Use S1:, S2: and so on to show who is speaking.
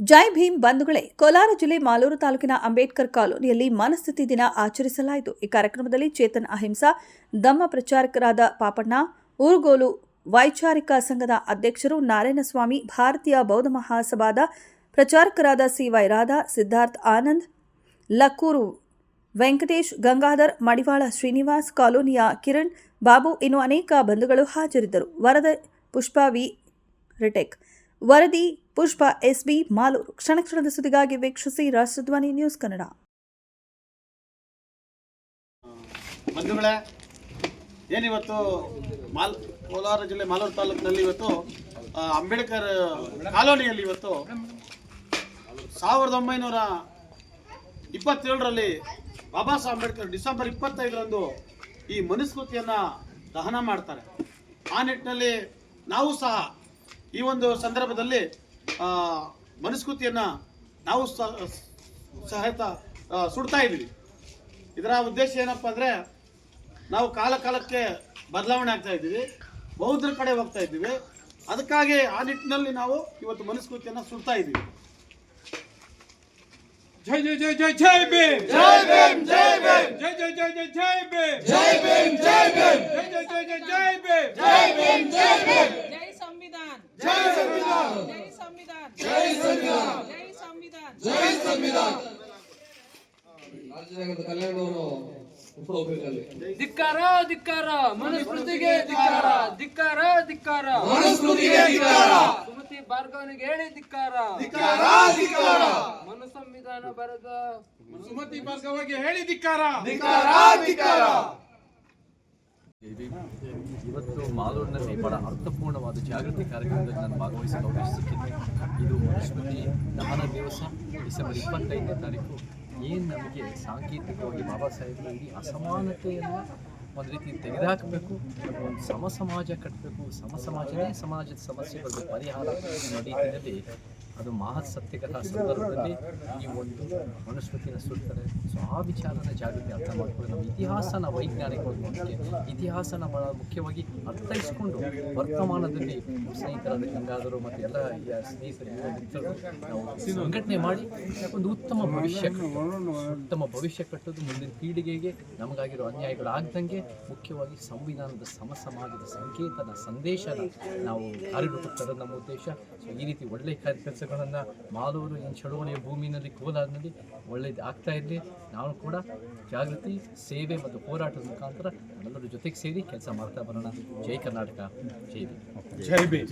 S1: ಜೈ ಭೀಮ್ ಬಂಧುಗಳೇ, ಕೋಲಾರ ಜಿಲ್ಲೆ ಮಾಲೂರು ತಾಲೂಕಿನ ಅಂಬೇಡ್ಕರ್ ಕಾಲೋನಿಯಲ್ಲಿ ಮನಸ್ಥಿತಿ ದಿನ ಆಚರಿಸಲಾಯಿತು. ಈ ಕಾರ್ಯಕ್ರಮದಲ್ಲಿ ಚೇತನ್ ಅಹಿಂಸಾ, ದಮ್ಮ ಪ್ರಚಾರಕರಾದ ಪಾಪಣ್ಣ, ಊರುಗೋಲು ವೈಚಾರಿಕ ಸಂಘದ ಅಧ್ಯಕ್ಷರು ನಾರಾಯಣಸ್ವಾಮಿ, ಭಾರತೀಯ ಬೌದ್ಧ ಮಹಾಸಭಾದ ಪ್ರಚಾರಕರಾದ ಸಿವೈ ರಾಧಾ, ಸಿದ್ಧಾರ್ಥ್ ಆನಂದ್, ಲಕ್ಕೂರು ವೆಂಕಟೇಶ್, ಗಂಗಾಧರ್, ಮಡಿವಾಳ ಶ್ರೀನಿವಾಸ್, ಕಾಲೋನಿಯ ಕಿರಣ್, ಬಾಬು ಇನ್ನು ಅನೇಕ ಬಂಧುಗಳು ಹಾಜರಿದ್ದರು. ವರದ ಪುಷ್ಪಾ ವಿ ರಿಟೆಕ್ ವರದಿ, ಪುಷ್ಪ, ಎಸ್ಬಿ, ಮಾಲೂರು. ಕ್ಷಣ ಕ್ಷಣದ ಸುದ್ದಿಗಾಗಿ ವೀಕ್ಷಿಸಿ ರಾಷ್ಟ್ರಧ್ವನಿ ನ್ಯೂಸ್ ಕನ್ನಡ.
S2: ಏನಿವತ್ತು ಮಾಲ್, ಕೋಲಾರ ಜಿಲ್ಲೆ ಮಾಲೂರು ತಾಲೂಕಿನಲ್ಲಿ ಇವತ್ತು ಅಂಬೇಡ್ಕರ್ ಕಾಲೋನಿಯಲ್ಲಿ ಇವತ್ತು ಸಾವಿರದ ಒಂಬೈನೂರ ಇಪ್ಪತ್ತೇಳರಲ್ಲಿ ಬಾಬಾ ಸಾಹೇಬ್ ಅಂಬೇಡ್ಕರ್ ಡಿಸೆಂಬರ್ ಇಪ್ಪತ್ತೈದರಂದು ಈ ಮನುಸ್ಮೃತಿಯನ್ನು ದಹನ ಮಾಡ್ತಾರೆ. ಆ ನಿಟ್ಟಿನಲ್ಲಿ ನಾವು ಸಹ ಈ ಒಂದು ಸಂದರ್ಭದಲ್ಲಿ ಆ, ಮನುಸ್ಮೃತಿಯನ್ನು ನಾವು ಸಹ ಸಹಿತ ಸುಡ್ತಾ ಇದ್ದೀವಿ. ಇದರ ಉದ್ದೇಶ ಏನಪ್ಪ ಅಂದರೆ ನಾವು ಕಾಲ ಕಾಲಕ್ಕೆ ಬದಲಾವಣೆ ಆಗ್ತಾ ಇದ್ದೀವಿ ಬೌದ್ಧರ ಕಡೆ ಹೋಗ್ತಾ ಇದ್ದೀವಿ. ಅದಕ್ಕಾಗಿ ಆ ನಿಟ್ಟಿನಲ್ಲಿ ನಾವು ಇವತ್ತು ಮನಸ್ಕೃತಿಯನ್ನು ಸುಡ್ತಾ ಇದ್ದೀವಿ.
S3: ಜೈ ಜೈ ಜೈ ಜೈ ಜೈ ಜೈ ಭೀಮ್ ಜೈ ಜೈ ಜೈ ಜೈ ಜೈ ಭೀಮ್ ಜೈ ಭೀಮ್ ಜೈ ಭೀಮ್ ಜೈ ಜೈ ಜೈ ಜೈ ಜೈ ಭೀಮ್ ಜೈ ಭೀಮ್ ಜೈ ಭೀಮ್
S4: ಜೈ ಸಂವಿಧಾನ್
S3: ಜೈ ಸಂವಿಧಾನ
S4: ಜೈ ಸಂವಿಧಾನ್
S3: ಜೈ ಸಂವಿಧಾನ
S4: ಜೈ ಸಂವಿಧಾನ್
S3: ಜೈ ಸಂವಿಧಾನ.
S5: ರಾಜ್ಯದ ಕಲ್ಯಾಣವರು
S6: ಧಿಕ್ಕಾರ ಧಿಕ್ಕಾರ ಮನುಸ್ಮೃತಿಗೆ ಧಿಕ್ಕಾರ ಧಿಕ್ಕಾರ ಧಿಕ್ಕಾರ.
S3: ಮನುಸ್ಮೃತಿಗೆ ಧಿಕ್ಕಾರ.
S6: ಸುಮತಿ ಭಾರ್ಗವನಿಗೆ ಹೇಳಿ ಧಿಕ್ಕಾರ.
S3: ಧಿಕ್ಕಾರ ಧಿಕ್ಕಾರ.
S6: ಮನು ಸಂವಿಧಾನ ಬರೆದ.
S3: ಸುಮತಿ ಭಾರ್ಗವಗೆ ಹೇಳಿ ಧಿಕ್ಕಾರ.
S5: ಧಿಕ್ಕಾರ ಧಿಕ್ಕಾರ.
S7: ಇವತ್ತು ಮಾಲೂರಿನಲ್ಲಿ ಬಹಳ ಅರ್ಥಪೂರ್ಣವಾದ ಜಾಗೃತಿ ಕಾರ್ಯಕ್ರಮದಲ್ಲಿ ನಾನು ಭಾಗವಹಿಸಲು ಅವಕಾಶ ಇದು ಮನುಸ್ಮೃತಿ ದಹನ ದಿವಸ, ಡಿಸೆಂಬರ್ ಇಪ್ಪತ್ತೈದನೇ ತಾರೀಕು. ಏನು ನಮಗೆ ಸಾಂಕೇತಿಕವಾಗಿ ಬಾಬಾ ಸಾಹೇಬರು ಇಡೀ ಅಸಮಾನತೆಯನ್ನು ಒಂದು ರೀತಿ ತೆಗೆದುಹಾಕಬೇಕು ಒಂದು ಸಮ ಸಮಾಜ ಕಟ್ಟಬೇಕು ಸಮ ಸಮಾಜನೇ ಸಮಾಜದ ಸಮಸ್ಯೆಗಳಿಗೆ ಪರಿಹಾರ ಅನ್ನೋ ರೀತಿಯಲ್ಲಿ ಅದು ಮಹತ್ ಸತ್ಯಕಥಾ ಸಂದರ್ಭದಲ್ಲಿ ಈ ಒಂದು ಮನುಸ್ಮೃತಿನ ಸುಡ್ತಾರೆ ಸೊ ಆ ವಿಚಾರನ ಜಾಗೃತಿ ಅರ್ಥ ಮಾಡ್ಕೊಂಡು ನಮ್ಮ ಇತಿಹಾಸನ ವೈಜ್ಞಾನಿಕ ನೋಡೋಕ್ಕೆ, ಇತಿಹಾಸನ ಮುಖ್ಯವಾಗಿ ಅರ್ಥೈಸ್ಕೊಂಡು ವರ್ತಮಾನದಲ್ಲಿ ಸ್ನೇಹಿತರಾದ ಗಂಗಾಧರು ಮತ್ತು ಎಲ್ಲ ಸ್ನೇಹಿತರು ಮಿತ್ರರು ನಾವು ಸಂಘಟನೆ ಮಾಡಿ ಒಂದು ಉತ್ತಮ ಭವಿಷ್ಯ. ಉತ್ತಮ ಭವಿಷ್ಯ ಕಟ್ಟೋದು ಮುಂದಿನ ಪೀಳಿಗೆಗೆ ನಮಗಾಗಿರೋ ಅನ್ಯಾಯಗಳು ಆಗ್ದಂಗೆ ಮುಖ್ಯವಾಗಿ ಸಂವಿಧಾನದ ಸಮ ಸಮಾಜದ ಸಂಕೇತನ ಸಂದೇಶನ ನಾವು ಕಾರ್ಯರೂಪಕ್ಕೆ ನಮ್ಮ ಉದ್ದೇಶ ಸೊ ಈ ರೀತಿ ಒಳ್ಳೆಯ ಕೆಲಸಗಳನ್ನು ಮಾಲೂರು ಏನು ಚಳುವಳಿಯ ಭೂಮಿನಲ್ಲಿ ಕೋಲಾರಿನಲ್ಲಿ ಒಳ್ಳೆಯದು ಆಗ್ತಾ ಇರಲಿ. ನಾವು ಕೂಡ ಜಾಗೃತಿ, ಸೇವೆ ಮತ್ತು ಹೋರಾಟದ ಮುಖಾಂತರ ಎಲ್ಲರ ಜೊತೆಗೆ ಸೇರಿ ಕೆಲಸ ಮಾಡ್ತಾ ಬರೋಣ. ಜೈ ಕರ್ನಾಟಕ, ಜೈ ಬಿ
S3: ಜೈ ಭೀಮ್.